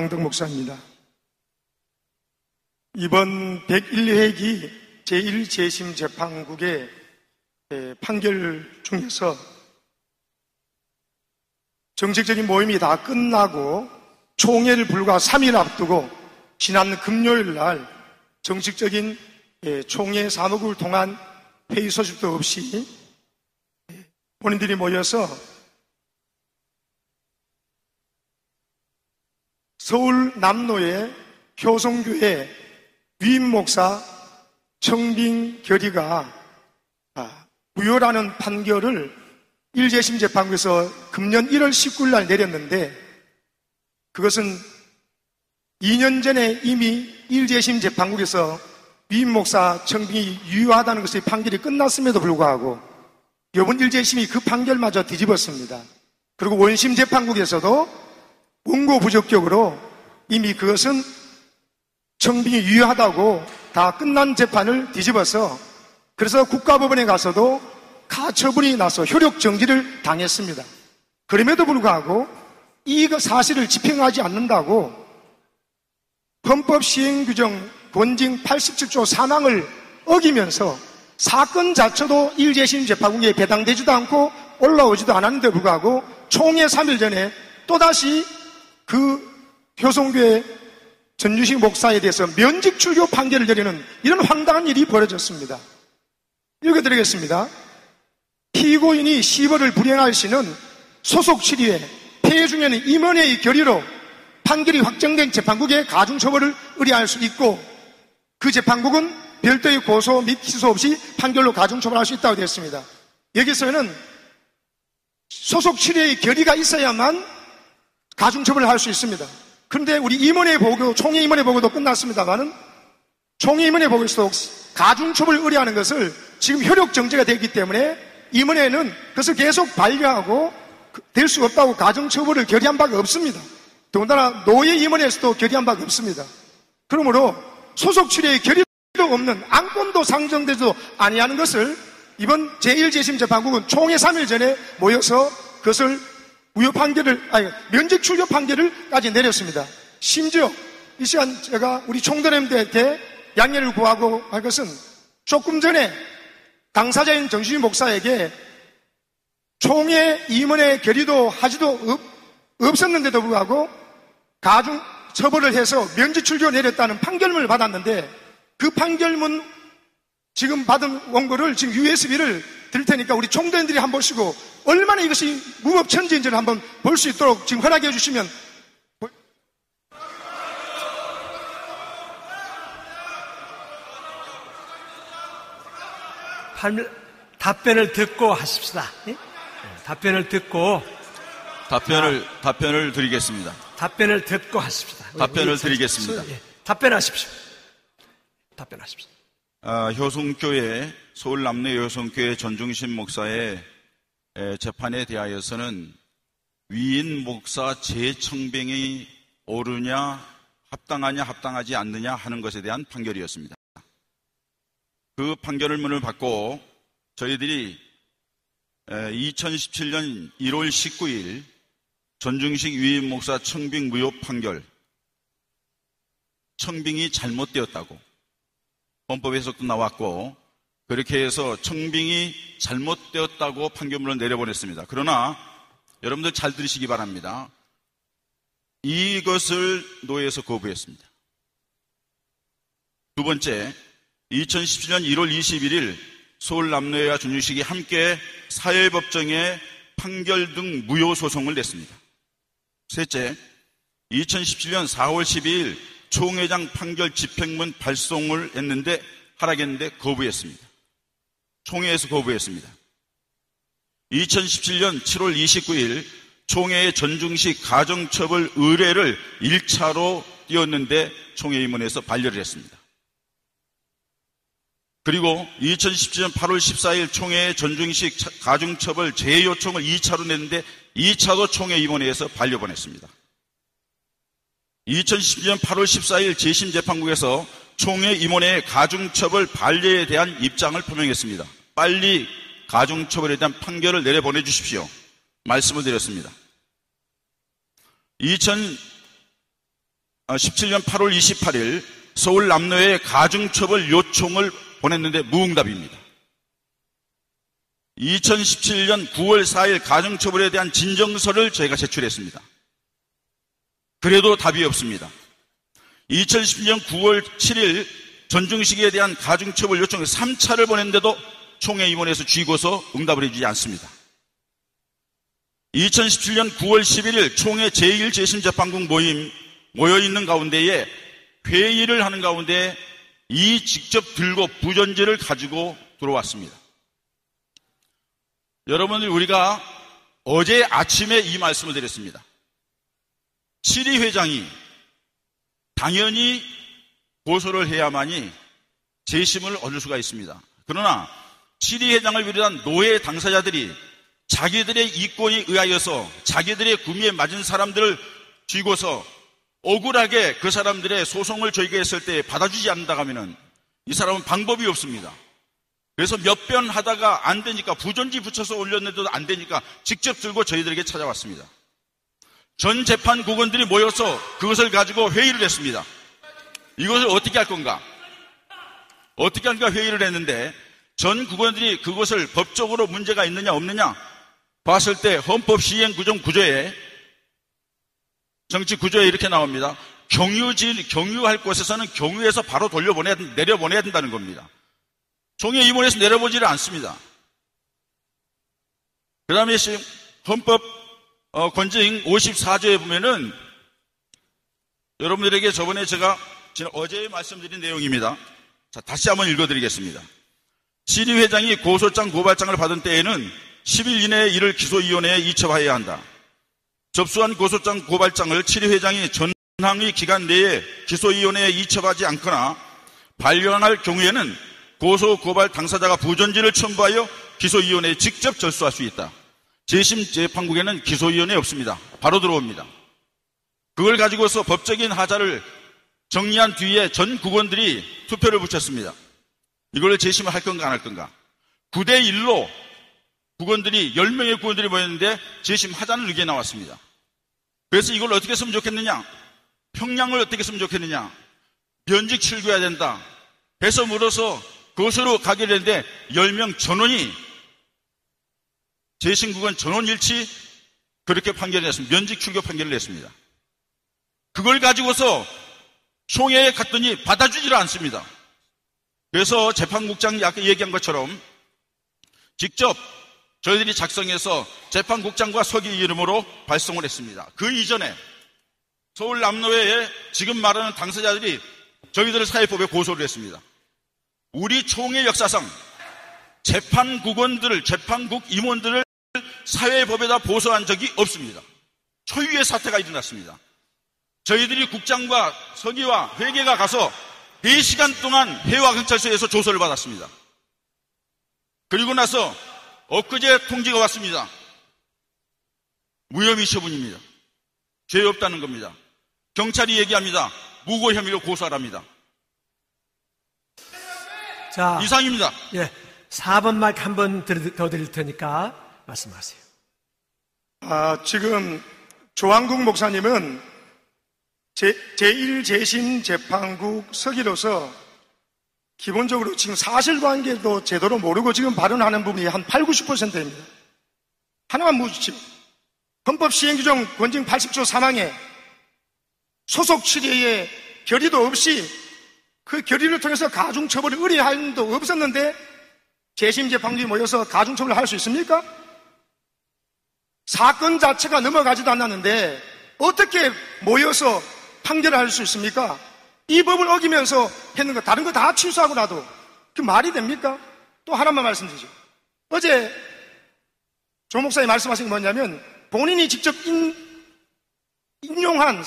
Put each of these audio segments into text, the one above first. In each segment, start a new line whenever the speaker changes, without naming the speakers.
황덕 목사입니다. 이번 101회기 제1재심 재판국의 판결 중에서 정책적인 모임이 다 끝나고 총회를 불과 3일 앞두고 지난 금요일 날 정식적인 총회 사무국을 통한 회의 소식도 없이 본인들이 모여서 서울 남로의 효성교회 위임 목사 청빙 결의가 무효라는 판결을 1재심 재판부에서 금년 1월 19일 날 내렸는데 그것은 2년 전에 이미 1재심 재판국에서 위임 목사 청빙이 유효하다는 것의 판결이 끝났음에도 불구하고 이번 1재심이 그 판결마저 뒤집었습니다. 그리고 원심 재판국에서도 원고 부적격으로 이미 그것은 청빙이 유효하다고 다 끝난 재판을 뒤집어서 그래서 국가법원에 가서도 가처분이 나서 효력 정지를 당했습니다. 그럼에도 불구하고 이 사실을 집행하지 않는다고 헌법 시행 규정 권징 87조 3항을 어기면서 사건 자체도 일제심 재판국에 배당되지도 않고 올라오지도 않았는데 불구하고 총회 3일 전에 또다시 그 효성교회 전주식 목사에 대해서 면직 출교 판결을 내리는 이런 황당한 일이 벌어졌습니다. 읽어드리겠습니다. 피고인이 시벌을 불행할 시는 소속 치리에 폐해 중에는 임원회의 결의로 판결이 확정된 재판국에 가중처벌을 의뢰할 수 있고 그 재판국은 별도의 고소 및 기소 없이 판결로 가중처벌할 수 있다고 되어 있습니다. 여기서는 소속 치리의 결의가 있어야만 가중처벌을 할 수 있습니다. 그런데 우리 임원회 보고, 총회 임원회 보고도 끝났습니다만은 총회 임원회 보고에서도 가중처벌을 의뢰하는 것을 지금 효력 정지가 되기 때문에 임원회는 그것을 계속 반려하고 될 수 없다고 가중처벌을 결의한 바가 없습니다. 더군다나 노예 임원회에서도 결의한 바가 없습니다. 그러므로 소속 출의의 결의도 없는 안건도 상정되지도 아니하는 것을 이번 제1재심 재판국은 총회 3일 전에 모여서 그것을 무효 판결을, 아니, 면직 출교 판결을까지 내렸습니다. 심지어 이 시간 제가 우리 총대님들한테 양해를 구하고 할 것은 조금 전에 당사자인 정신희 목사에게 총회 임원의 결의도 하지도 없, 없었는데도 불구하고 가중 처벌을 해서 면직 출교 내렸다는 판결문을 받았는데 그 판결문 지금 받은 원고를 지금 USB를 드릴 테니까 우리 총대인들이 한번 보시고 얼마나 이것이 무법천지인지를 한번 볼 수 있도록 지금 허락해 주시면
답변을 듣고 하십시다. 예? 답변을 듣고
답변을 아, 답변을 드리겠습니다.
답변을 듣고 하십시다.
답변을 드리겠습니다. 예,
답변하십시오. 답변하십시오.
아, 효성교회 서울 남내 효성교회 전중신 목사의 재판에 대하여서는 위인 목사 재청병이 옳으냐 합당하냐 합당하지 않느냐 하는 것에 대한 판결이었습니다. 그 판결문을 받고 저희들이 2017년 1월 19일 전중식 위인 목사 청빙 무효 판결 청빙이 잘못되었다고 헌법에서도 나왔고 그렇게 해서 청빙이 잘못되었다고 판결문을 내려보냈습니다. 그러나 여러분들 잘 들으시기 바랍니다. 이것을 노예에서 거부했습니다. 두 번째, 2017년 1월 21일 서울 남노회와 준유식이 함께 사회법정에 판결 등 무효 소송을 냈습니다. 셋째, 2017년 4월 12일 총회장 판결 집행문 발송을 했는데 하락했는데 거부했습니다. 총회에서 거부했습니다. 2017년 7월 29일 총회의 전중식 가정처벌 의뢰를 1차로 띄웠는데 총회 임원에서 반려를 했습니다. 그리고 2017년 8월 14일 총회의 전중식 가중처벌 재요청을 2차로 냈는데 2차도 총회 임원회에서 반려 보냈습니다. 2012년 8월 14일 재심재판국에서 총회 임원회 가중처벌 반려에 대한 입장을 표명했습니다. 빨리 가중처벌에 대한 판결을 내려 보내 주십시오. 말씀을 드렸습니다. 17년 8월 28일 서울 남로에 가중처벌 요청을 보냈는데 무응답입니다. 2017년 9월 4일 가중처벌에 대한 진정서를 저희가 제출했습니다. 그래도 답이 없습니다. 2010년 9월 7일 전중식에 대한 가중처벌 요청을 3차를 보냈는데도 총회 임원에서 쥐고서 응답을 해주지 않습니다. 2017년 9월 11일 총회 제1재심재판국 모임 모여있는 가운데에 회의를 하는 가운데 이 직접 들고 부전지를 가지고 들어왔습니다. 여러분들 우리가 어제 아침에 이 말씀을 드렸습니다. 7위 회장이 당연히 고소를 해야만이 재심을 얻을 수가 있습니다. 그러나 7위 회장을 비롯한 노예 당사자들이 자기들의 이권에 의하여서 자기들의 구미에 맞은 사람들을 쥐고서 억울하게 그 사람들의 소송을 저희가 했을 때 받아주지 않는다 하면은 이 사람은 방법이 없습니다. 그래서 몇 번 하다가 안 되니까 부전지 붙여서 올렸는데도 안 되니까 직접 들고 저희들에게 찾아왔습니다. 전 재판 국원들이 모여서 그것을 가지고 회의를 했습니다. 이것을 어떻게 할 건가? 어떻게 할까 회의를 했는데 전 국원들이 그것을 법적으로 문제가 있느냐 없느냐 봤을 때 헌법 시행 구정 구조에 정치 구조에 이렇게 나옵니다. 경유지 경유할 곳에서는 경유해서 바로 돌려보내야 내려보내야 된다는 겁니다. 종의 임원에서 내려보지를 않습니다. 그 다음에 헌법 어, 권증 54조에 보면은 여러분들에게 저번에 제가 어제 말씀드린 내용입니다. 자, 다시 한번 읽어드리겠습니다. 시리 회장이 고소장 고발장을 받은 때에는 10일 이내에 이를 기소위원회에 이첩하여야 한다. 접수한 고소장 고발장을 7위 회장이 전항의 기간 내에 기소위원회에 이첩하지 않거나 발령할 경우에는 고소 고발 당사자가 부전지를 첨부하여 기소위원회에 직접 절수할 수 있다. 재심 재판국에는 기소위원회 없습니다. 바로 들어옵니다. 그걸 가지고서 법적인 하자를 정리한 뒤에 전 국원들이 투표를 붙였습니다. 이걸 재심을 할 건가 안 할 건가. 9대 1로 국원들이 10명의 국원들이 모였는데 재심 하자는 의견이 나왔습니다. 그래서 이걸 어떻게 했으면 좋겠느냐? 평양을 어떻게 했으면 좋겠느냐? 면직 출구해야 된다. 해서 물어서 그것으로 가게 되는데 10명 전원이 재심국은 전원일치 그렇게 판결을 했습니다. 면직 출교 판결을 했습니다. 그걸 가지고서 총회에 갔더니 받아주지를 않습니다. 그래서 재판국장이 아까 얘기한 것처럼 직접 저희들이 작성해서 재판국장과 서기 이름으로 발송을 했습니다. 그 이전에 서울 남로에 지금 말하는 당사자들이 저희들을 사회법에 고소를 했습니다. 우리 총회 역사상 재판국원들을, 재판국 임원들을 사회법에다 보소한 적이 없습니다. 초유의 사태가 일어났습니다. 저희들이 국장과 서기와 회계가 가서 4시간 동안 해와경찰서에서 조서를 받았습니다. 그리고 나서 엊그제 통지가 왔습니다. 무혐의 처분입니다. 죄 없다는 겁니다. 경찰이 얘기합니다. 무고 혐의로 고소하랍니다. 자, 이상입니다.
예. 4번 마이크 한번 더 드릴 테니까 말씀하세요.
아, 지금 조한국 목사님은 제, 제1재심 재판국 서기로서 기본적으로 지금 사실관계도 제대로 모르고 지금 발언하는 부분이 한 8, 90%입니다. 하나만 묻죠. 헌법 시행규정 권증 80조 3항에 소속 취례에 결의도 없이 그 결의를 통해서 가중처벌을 의뢰한 도 없었는데 재심 재판국이 모여서 가중처벌을 할 수 있습니까? 사건 자체가 넘어가지도 않았는데 어떻게 모여서 판결을 할 수 있습니까? 이 법을 어기면서 했는 거 다른 거 다 취소하고 나도 그 말이 됩니까? 또 하나만 말씀드리죠. 어제 조 목사님 말씀하신 게 뭐냐면 본인이 직접 인, 인용한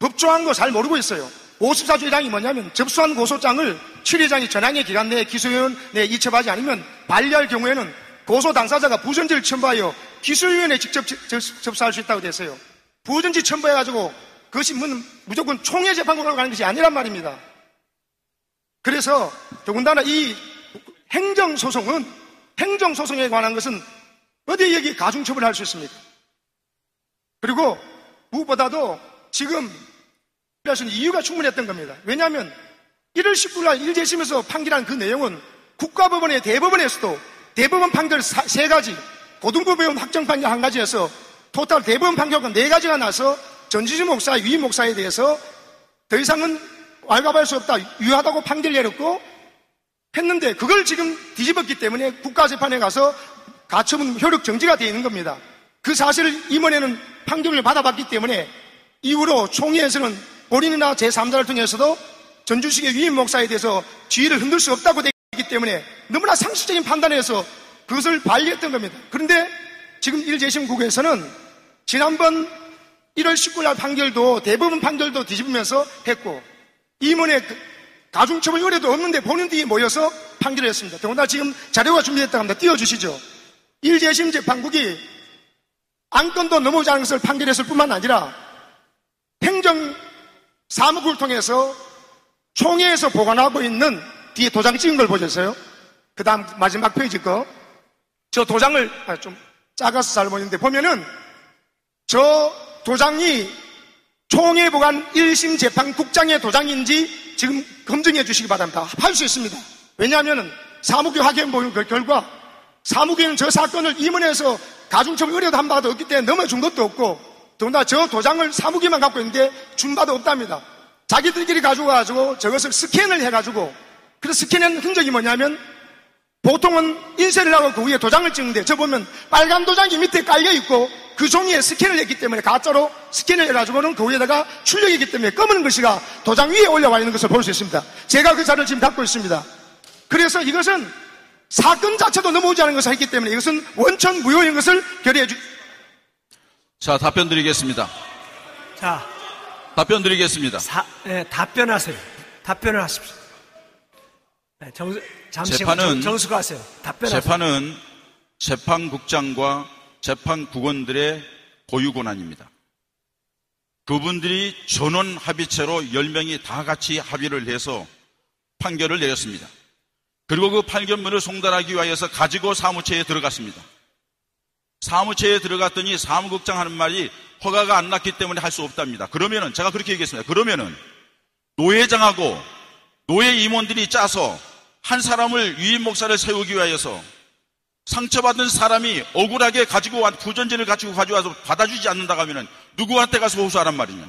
법조한 거 잘 모르고 있어요. 54조 1항이 뭐냐면 접수한 고소장을 취리장이 전항의 기간 내에 기소위원회에 이첩하지 않으면 반려할 경우에는 고소 당사자가 부전지를 첨부하여 기소위원회에 직접 접수할 수 있다고 되어 어요 부전지 첨부해가지고 그것이 무조건 총회 재판국으로 가는 것이 아니란 말입니다. 그래서 더군다나 이 행정소송은 행정소송에 관한 것은 어디에 여기 가중처벌을 할 수 있습니까? 그리고 무엇보다도 지금 그래서는 이유가 충분했던 겁니다. 왜냐하면 1월 19일 날 1재심에서 판결한 그 내용은 국가법원의 대법원에서도 대법원 판결 세 가지, 고등법원 확정 판결 한 가지에서 토탈 대법원 판결가 네 가지가 나서 전지주 목사, 위 목사에 대해서 더 이상은 왈가할 수 없다, 유효하다고 판결 내렸고 했는데 그걸 지금 뒤집었기 때문에 국가재판에 가서 가처분 효력 정지가 되어 있는 겁니다. 그 사실을 임원회는 판결을 받아봤기 때문에 이후로 총회에서는 본인이나 제3자를 통해서도 전주식의 위임 목사에 대해서 지위를 흔들 수 없다고 되 기 때문에 너무나 상식적인 판단에서 그것을 반리했던 겁니다. 그런데 지금 1재심국에서는 지난번 1월 19일 날 판결도 대부분 판결도 뒤집으면서 했고 임원의 그 가중처벌 의뢰도 없는데 본인들이 모여서 판결을 했습니다. 더구나 지금 자료가 준비됐다고 합니다. 띄워주시죠. 1재심 재판국이 안건도 넘어오지 않은 것을 판결했을 뿐만 아니라 행정 사무국을 통해서 총회에서 보관하고 있는 뒤에 도장 찍은 걸 보셨어요? 그 다음 마지막 페이지 거. 저 도장을 아, 좀 작아서 잘 보이는데 보면은 저 도장이 총회 보관 1심 재판국장의 도장인지 지금 검증해 주시기 바랍니다. 할 수 있습니다. 왜냐하면 사무局확인 보는 그 결과 사무국에는 저 사건을 임원해서 가중처벌 의뢰도 한 바도 없기 때문에 넘어준 것도 없고 더군다나 저 도장을 사무기만 갖고 있는데 준 바도 없답니다. 자기들끼리 가지고가지고 저것을 스캔을 해가지고 그래서 스캔한 흔적이 뭐냐면 보통은 인쇄를 하고 그 위에 도장을 찍는데 저 보면 빨간 도장이 밑에 깔려 있고 그 종이에 스캔을 했기 때문에 가짜로 스캔을 해가지고는 그 위에다가 출력이기 때문에 검은 글씨가 도장 위에 올라와 있는 것을 볼 수 있습니다. 제가 그 자료를 지금 갖고 있습니다. 그래서 이것은 사건 자체도 넘어오지 않은 것을 했기 때문에 이것은 원천 무효인 것을 결의해 주.
자, 답변 드리겠습니다.
자,
답변 드리겠습니다.
사, 네, 답변하세요. 답변을 하십시오. 네, 정, 잠시만
재판은-
정, 수가 하세요. 답변하세요.
재판은 재판국장과 재판국원들의 고유 권한입니다. 그분들이 전원 합의체로 10명이 다 같이 합의를 해서 판결을 내렸습니다. 그리고 그 판결문을 송달하기 위하여서 가지고 사무처에 들어갔습니다. 사무처에 들어갔더니 사무국장 하는 말이 허가가 안 났기 때문에 할 수 없답니다. 그러면은 제가 그렇게 얘기했습니다. 그러면은 노회장하고 노예 임원들이 짜서 한 사람을 유임 목사를 세우기 위하여서 상처받은 사람이 억울하게 가지고 와 부전제를 가지고 가져와서 받아주지 않는다고 하면은 누구한테 가서 호소하란 말이냐.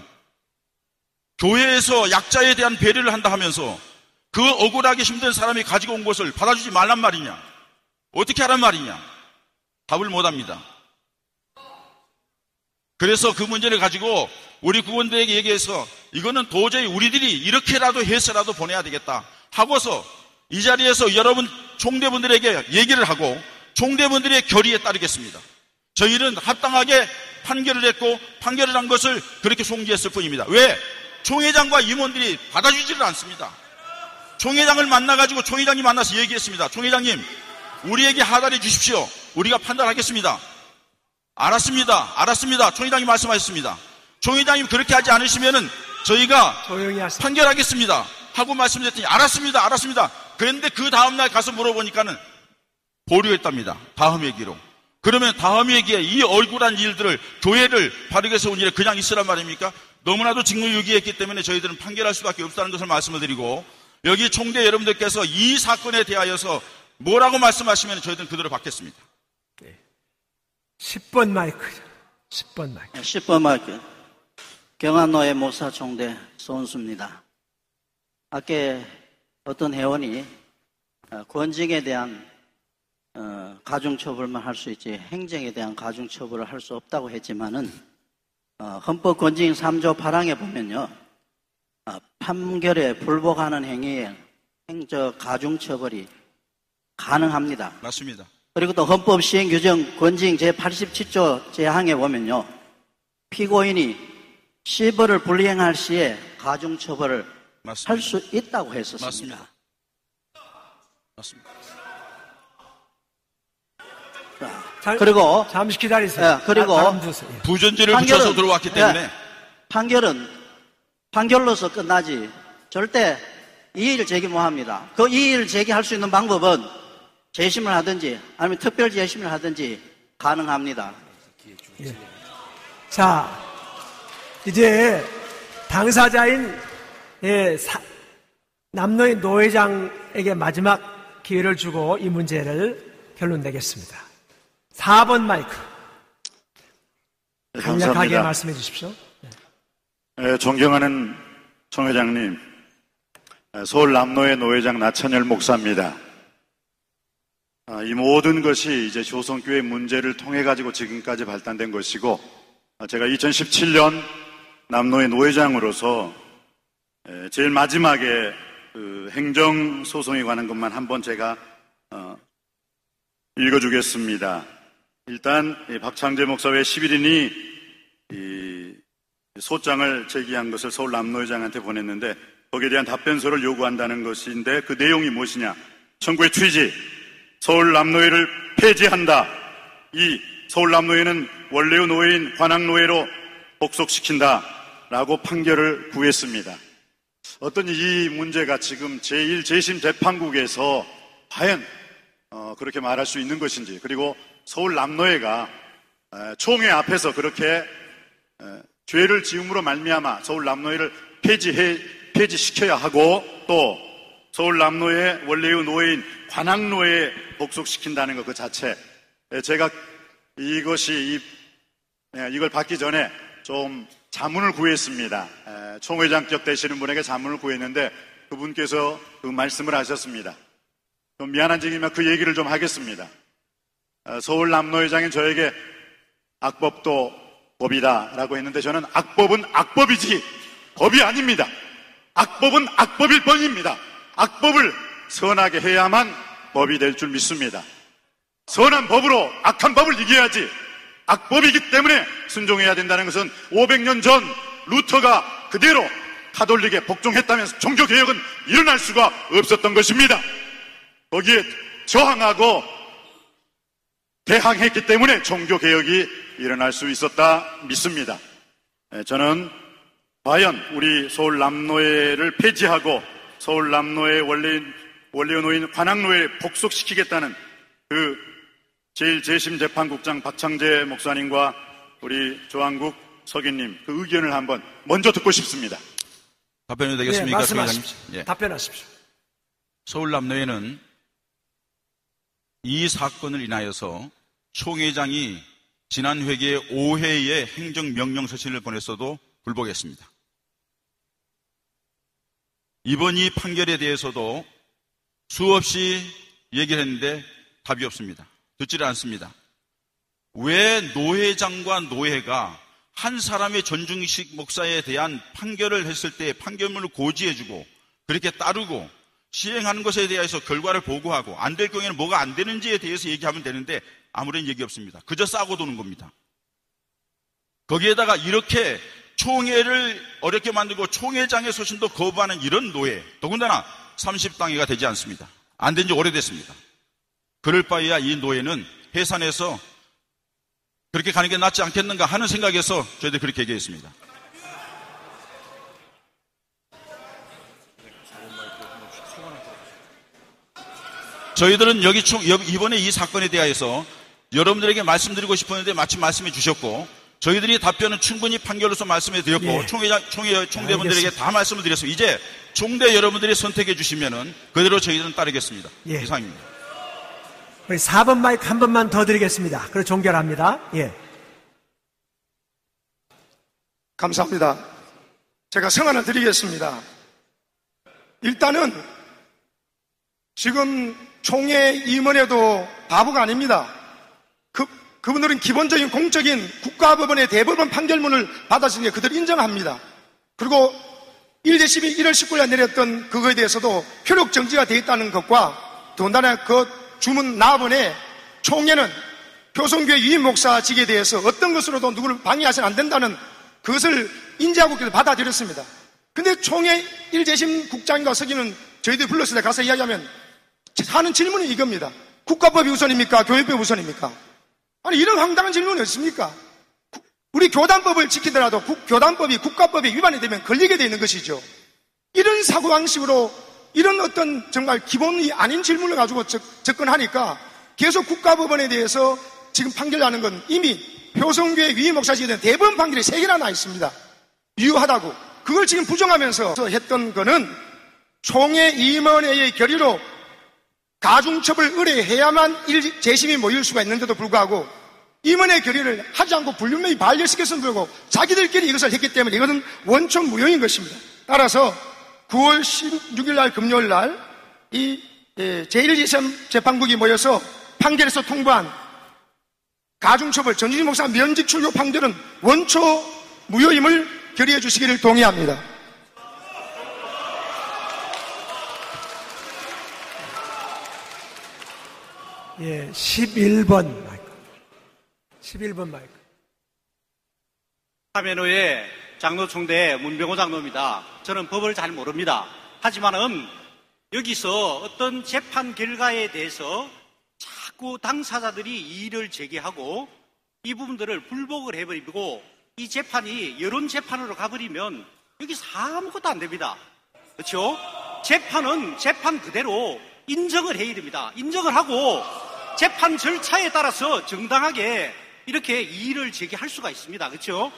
교회에서 약자에 대한 배려를 한다 하면서 그 억울하게 힘든 사람이 가지고 온 것을 받아주지 말란 말이냐. 어떻게 하란 말이냐. 답을 못 합니다. 그래서 그 문제를 가지고 우리 국원들에게 얘기해서 이거는 도저히 우리들이 이렇게라도 해서라도 보내야 되겠다 하고서 이 자리에서 여러분 총대분들에게 얘기를 하고 총대분들의 결의에 따르겠습니다. 저희는 합당하게 판결을 했고 판결을 한 것을 그렇게 송지했을 뿐입니다. 왜? 총회장과 임원들이 받아주지를 않습니다. 총회장을 만나가지고 총회장이 만나서 얘기했습니다. 총회장님, 우리에게 하달해 주십시오. 우리가 판단하겠습니다. 알았습니다. 알았습니다. 총회장이 말씀하셨습니다. 총회장님 그렇게 하지 않으시면은 저희가. 판결하겠습니다. 하고 말씀드렸더니 알았습니다. 알았습니다. 그런데 그 다음날 가서 물어보니까는 보류했답니다. 다음 얘기로. 그러면 다음 얘기에 이 얼굴한 일들을 교회를 바르게 세운 일에 그냥 있으란 말입니까? 너무나도 직무유기했기 때문에 저희들은 판결할 수밖에 없다는 것을 말씀을 드리고 여기 총대 여러분들께서 이 사건에 대하여서 뭐라고 말씀하시면 저희들은 그대로 받겠습니다.
10번 마이크. 10번 마이크.
10번 마이크. 경안노예 목사 총대 손수입니다. 아까 어떤 회원이 어, 권징에 대한 어, 가중처벌만 할 수 있지 행정에 대한 가중처벌을 할 수 없다고 했지만은 어, 헌법 권징 3조 8항에 보면요. 어, 판결에 불복하는 행위에 행정 가중처벌이 가능합니다.
맞습니다.
그리고 또 헌법 시행 규정 권징 제87조 제 항에 보면요. 피고인이 시벌을 불이행할 시에 가중 처벌을
맞습니다.
할수 있다고 했었습니다.
맞습니다. 맞습니다.
자,
자,
그리고
잠시 기다리세요.
예, 그리고
아. 예.
부전지를
판결은-
붙여서 들어왔기 때문에
예, 판결은 판결로서 끝나지 절대 이의를 제기 못 합니다. 그 이의를 제기할 수 있는 방법은 재심을 하든지 아니면 특별 재심을 하든지 가능합니다.
자, 이제 당사자인 예, 사, 남노의 노회장에게 마지막 기회를 주고 이 문제를 결론 내겠습니다. 4번 마이크.
네,
간략하게
감사합니다.
말씀해 주십시오.
예, 존경하는 청 회장님, 예, 서울 남로의 노회장 나찬열 목사입니다. 아, 이 모든 것이 이제 조선교회 문제를 통해 가지고 지금까지 발단된 것이고, 아, 제가 2017년 남로의 노회장으로서 예, 제일 마지막에 그 행정 소송에 관한 것만 한번 제가 어, 읽어주겠습니다. 일단 이 박창재 목사 외 11인이 이 소장을 제기한 것을 서울 남로회장한테 보냈는데 거기에 대한 답변서를 요구한다는 것인데 그 내용이 무엇이냐? 청구의 취지, 서울 남노회를 폐지한다. 이 서울 남노회는 원래의 노회인 관악노회로 복속시킨다. 라고 판결을 구했습니다. 어떤 이 문제가 지금 제1, 재심 재판국에서 과연 어, 그렇게 말할 수 있는 것인지 그리고 서울 남노회가 에, 총회 앞에서 그렇게 에, 죄를 지음으로 말미암아 서울 남노회를 폐지해 폐지시켜야 하고 또 서울 남노회 원래의 노예인 관악노회에 복속시킨다는 것 그 자체 에, 제가 이것이 이, 에, 이걸 받기 전에 좀 자문을 구했습니다. 에, 총회장격 되시는 분에게 자문을 구했는데 그분께서 그 말씀을 하셨습니다. 좀 미안한 점이면 그 얘기를 좀 하겠습니다. 어, 서울 남노회장인 저에게 악법도 법이다라고 했는데 저는 악법은 악법이지 법이 아닙니다. 악법은 악법일 뿐입니다. 악법을 선하게 해야만 법이 될 줄 믿습니다. 선한 법으로 악한 법을 이겨야지 악법이기 때문에 순종해야 된다는 것은 500년 전 루터가 그대로 카톨릭에 복종했다면 종교개혁은 일어날 수가 없었던 것입니다. 거기에 저항하고 대항했기 때문에 종교개혁이 일어날 수 있었다 믿습니다. 예, 저는 과연 우리 서울 남노회를 폐지하고 서울 남노회 원래인, 원래의 노인 관악노회를 복속시키겠다는 그 제1재심재판국장 박창재 목사님과 우리 조한국 서기님 그 의견을 한번 먼저 듣고 싶습니다.
답변이
예,
되겠습니까?
말씀하십시오.
총회장님? 예.
답변하십시오.
서울 남노회는 이 사건을 인하여서 총회장이 지난 회기에 5회의 행정명령 서신을 보냈어도 불복했습니다. 이번 이 판결에 대해서도 수없이 얘기를 했는데 답이 없습니다. 듣지를 않습니다. 왜 노회장과 노회가 한 사람의 전중식 목사에 대한 판결을 했을 때 판결문을 고지해주고 그렇게 따르고 시행하는 것에 대해서 결과를 보고하고 안 될 경우에는 뭐가 안 되는지에 대해서 얘기하면 되는데 아무런 얘기 없습니다. 그저 싸고 도는 겁니다. 거기에다가 이렇게 총회를 어렵게 만들고 총회장의 소신도 거부하는 이런 노예, 더군다나 30당회가 되지 않습니다. 안 된 지 오래됐습니다. 그럴 바에야 이 노예는 해산해서 그렇게 가는 게 낫지 않겠는가 하는 생각에서 저희들 그렇게 얘기했습니다. 저희들은 여기 총, 이번에 이 사건에 대하여서 여러분들에게 말씀드리고 싶었는데 마침 말씀해 주셨고 저희들이 답변은 충분히 판결로서 말씀해 드렸고
예.
총회장, 총회, 총대분들에게
알겠습니다.
다 말씀을 드렸습니다. 이제 총대 여러분들이 선택해 주시면은 그대로 저희들은 따르겠습니다.
예.
이상입니다.
우리 4번 마이크 한 번만 더 드리겠습니다. 그리고 종결합니다. 예.
감사합니다. 제가 성안을 드리겠습니다. 일단은 지금 총회 임원회도 바보가 아닙니다. 그, 그분들은 기본적인 공적인 국가법원의 대법원 판결문을 받았으니 까 그들 인정합니다. 그리고 1대 12 1월 19일 내렸던 그거에 대해서도 효력 정지가 되어 있다는 것과 더군다나 그 주문 나번에 총회는 교성교회 유임 목사직에 대해서 어떤 것으로도 누구를 방해하시면 안 된다는 그것을 인지하고 받아들였습니다. 근데 총회 일재심 국장과 서기는 저희들이 불렀을 때 가서 이야기하면 하는 질문이 이겁니다. 국가법이 우선입니까? 교회법이 우선입니까? 아니 이런 황당한 질문이 없습니까? 구- 우리 교단법을 지키더라도 국- 교단법이 국가법에 위반이 되면 걸리게 되어 있는 것이죠. 이런 사고방식으로 이런 어떤 정말 기본이 아닌 질문을 가지고 접, 접근하니까 계속 국가법원에 대해서 지금 판결나는 건 이미 효성교회 위임 목사직에 대한 대법원 판결이 세 개나 나 있습니다. 유효하다고. 그걸 지금 부정하면서 했던 거는 총회 임원회의 결의로 가중처벌 의뢰해야만 일- 재심이 모일 수가 있는데도 불구하고 임원회 결의를 하지 않고 불륜명이 반려시켰음에도 불구하고 자기들끼리 이것을 했기 때문에 이것은 원천 무효인 것입니다. 따라서 9월 16일 날 금요일 날이 제1지심 재판국이 모여서 판결에서 통보한 가중처벌 전진희 목사 면직 출교 판결은 원초 무효임을 결의해 주시기를 동의합니다.
예, 11번 마이크. 11번 마이크.
화면후에 장로 총대 문병호 장로입니다. 저는 법을 잘 모릅니다. 하지만은 여기서 어떤 재판 결과에 대해서 자꾸 당사자들이 이의를 제기하고 이 부분들을 불복을 해버리고 이 재판이 여론 재판으로 가버리면 여기서 아무것도 안 됩니다. 그렇죠? 재판은 재판 그대로 인정을 해야 됩니다. 인정을 하고 재판 절차에 따라서 정당하게 이렇게 이의를 제기할 수가 있습니다. 그렇죠?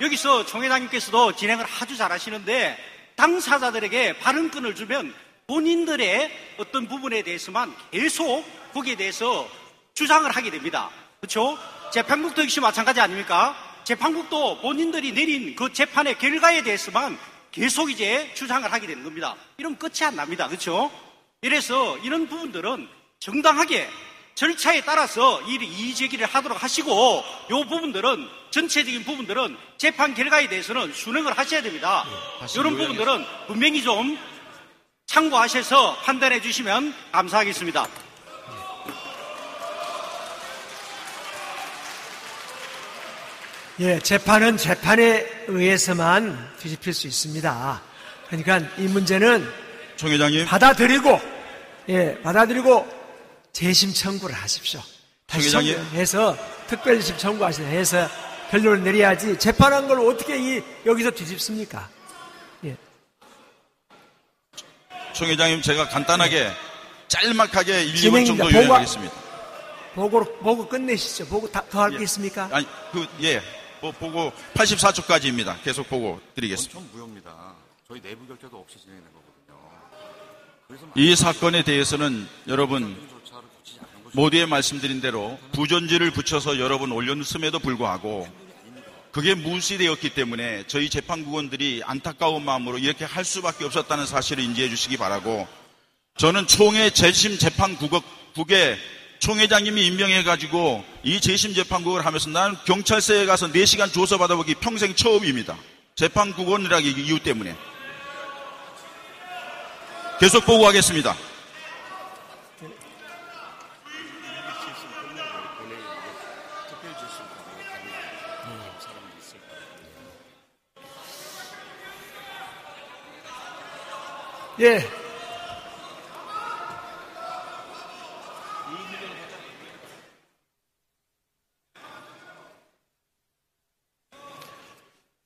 여기서 총회장님께서도 진행을 아주 잘하시는데 당사자들에게 발언권을 주면 본인들의 어떤 부분에 대해서만 계속 거기에 대해서 주장을 하게 됩니다. 그렇죠? 재판국도 역시 마찬가지 아닙니까? 재판국도 본인들이 내린 그 재판의 결과에 대해서만 계속 이제 주장을 하게 되는 겁니다. 이러면 끝이 안 납니다. 그렇죠? 이래서 이런 부분들은 정당하게 절차에 따라서 이 이의 제기를 하도록 하시고 이 부분들은 전체적인 부분들은 재판 결과에 대해서는 순응을 하셔야 됩니다. 이런 부분들은 분명히 좀 참고하셔서 판단해 주시면 감사하겠습니다.
예, 재판은 재판에 의해서만 뒤집힐 수 있습니다. 그러니까 이 문제는
총 회장님,
받아들이고, 예, 받아들이고 재심 청구를 하십시오. 다시
회장님.
해서 특별심 청구하셔서 해서 결론을 내려야지 재판한 걸 어떻게 이, 여기서 뒤집습니까? 예.
총 회장님 제가 간단하게 짤막하게 1, 2분
진행입니다.
정도 요약하겠습니다.
보고, 보고 끝내시죠. 보고 더 할게 있습니까?
아니, 그, 예. 뭐, 보고 84초까지입니다. 계속 보고 드리겠습니다.
원천 무효입니다. 저희 내부 결제도 없이 진행된 거거든요. 그래서
이 사건에 대해서는 여러분 모두에 말씀드린 대로 부전지를 붙여서 여러 번 올렸음에도 불구하고 그게 무시되었기 때문에 저희 재판국원들이 안타까운 마음으로 이렇게 할 수밖에 없었다는 사실을 인지해 주시기 바라고 저는 총회 재심 재판국에 총회장님이 임명해가지고 이 재심 재판국을 하면서 나는 경찰서에 가서 4시간 조서 받아보기 평생 처음입니다. 재판국원이라기 이유 때문에. 계속 보고하겠습니다.
예.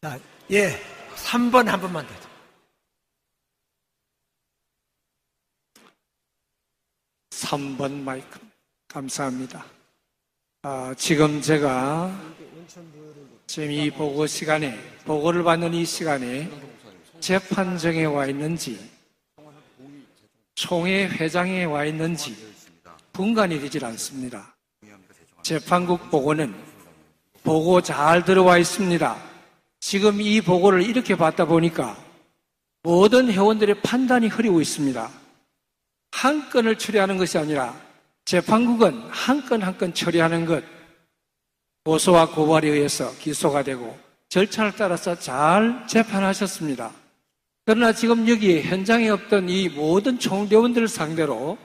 자, 예. 3번 한 번만 더.
3번 마이크. 감사합니다. 아, 지금 제가 지금 이 보고 시간에, 보고를 받는 이 시간에 재판정에 와 있는지, 총회 회장에 와 있는지 분간이 되질 않습니다. 재판국 보고는 보고 잘 들어와 있습니다. 지금 이 보고를 이렇게 받다 보니까 모든 회원들의 판단이 흐리고 있습니다. 한 건을 처리하는 것이 아니라 재판국은 한 건 한 건 처리하는 것, 고소와 고발에 의해서 기소가 되고 절차를 따라서 잘 재판하셨습니다. 그러나 지금 여기 현장에 없던 이 모든 총대원들을 상대로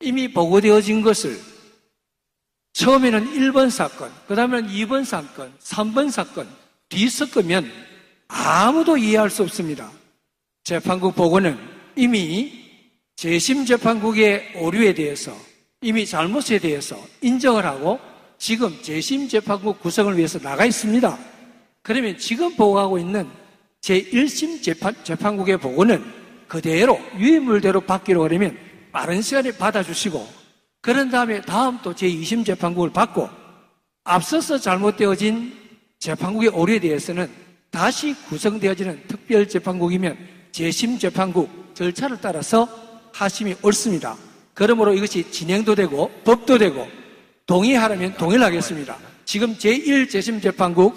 이미 보고되어진 것을 처음에는 1번 사건, 그 다음에는 2번 사건, 3번 사건 뒤섞으면 아무도 이해할 수 없습니다. 재판국 보고는 이미 재심 재판국의 오류에 대해서 이미 잘못에 대해서 인정을 하고 지금 재심 재판국 구성을 위해서 나가 있습니다. 그러면 지금 보고하고 있는 제1심 재판, 재판국의 보고는 그대로 유인물대로 받기로 그러면 빠른 시간에 받아주시고 그런 다음에 다음 또 제2심 재판국을 받고 앞서서 잘못되어진 재판국의 오류에 대해서는 다시 구성되어지는 특별재판국이면 재심재판국 절차를 따라서 하심이 옳습니다. 그러므로 이것이 진행도 되고 법도 되고 동의하라면 동의를 하겠습니다. 지금 제1재심재판국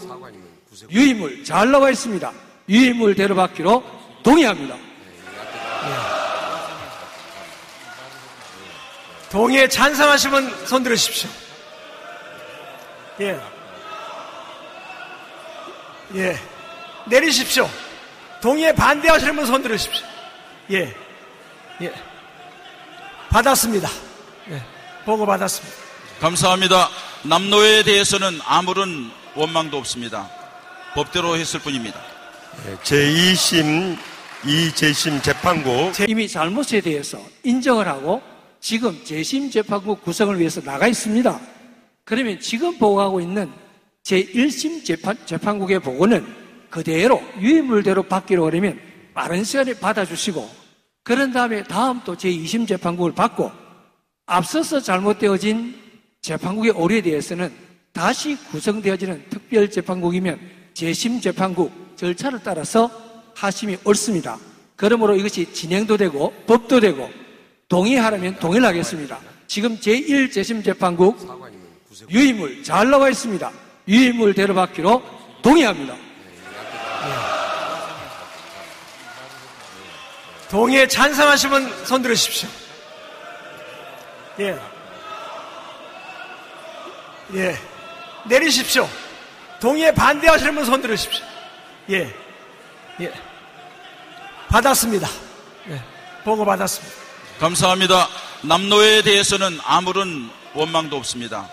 유임을 잘 나와 있습니다. 유임을 대로받기로 동의합니다.
동의에 찬성하시면 손 들으십시오. 예. 예. 내리십시오. 동의에 반대하시는 손 들으십시오. 예. 예. 받았습니다. 예. 보고 받았습니다.
감사합니다. 남노에 대해서는 아무런 원망도 없습니다. 법대로 했을 뿐입니다.
제2심 이재심 재판국
이미 잘못에 대해서 인정을 하고 지금 재심 재판국 구성을 위해서 나가 있습니다. 그러면 지금 보고하고 있는 제1심 재판, 재판국의 보고는 그대로 유인물대로 받기로 그러면 빠른 시간에 받아주시고 그런 다음에 다음 또 제2심 재판국을 받고 앞서서 잘못되어진 재판국의 오류에 대해서는 다시 구성되어지는 특별재판국이면 재심재판국 절차를 따라서 하심이 옳습니다. 그러므로 이것이 진행도 되고 법도 되고 동의하라면 동의를 하겠습니다. 지금 제1재심재판국 유임을 잘 나와 있습니다. 유임을 대로받기로 동의합니다.
동의에 찬성하시면 손 들으십시오. 예. 예. 내리십시오. 동의에 반대하시는 손 들으십시오. 예. 예. 받았습니다. 예. 보고 받았습니다.
감사합니다. 남노에 대해서는 아무런 원망도 없습니다.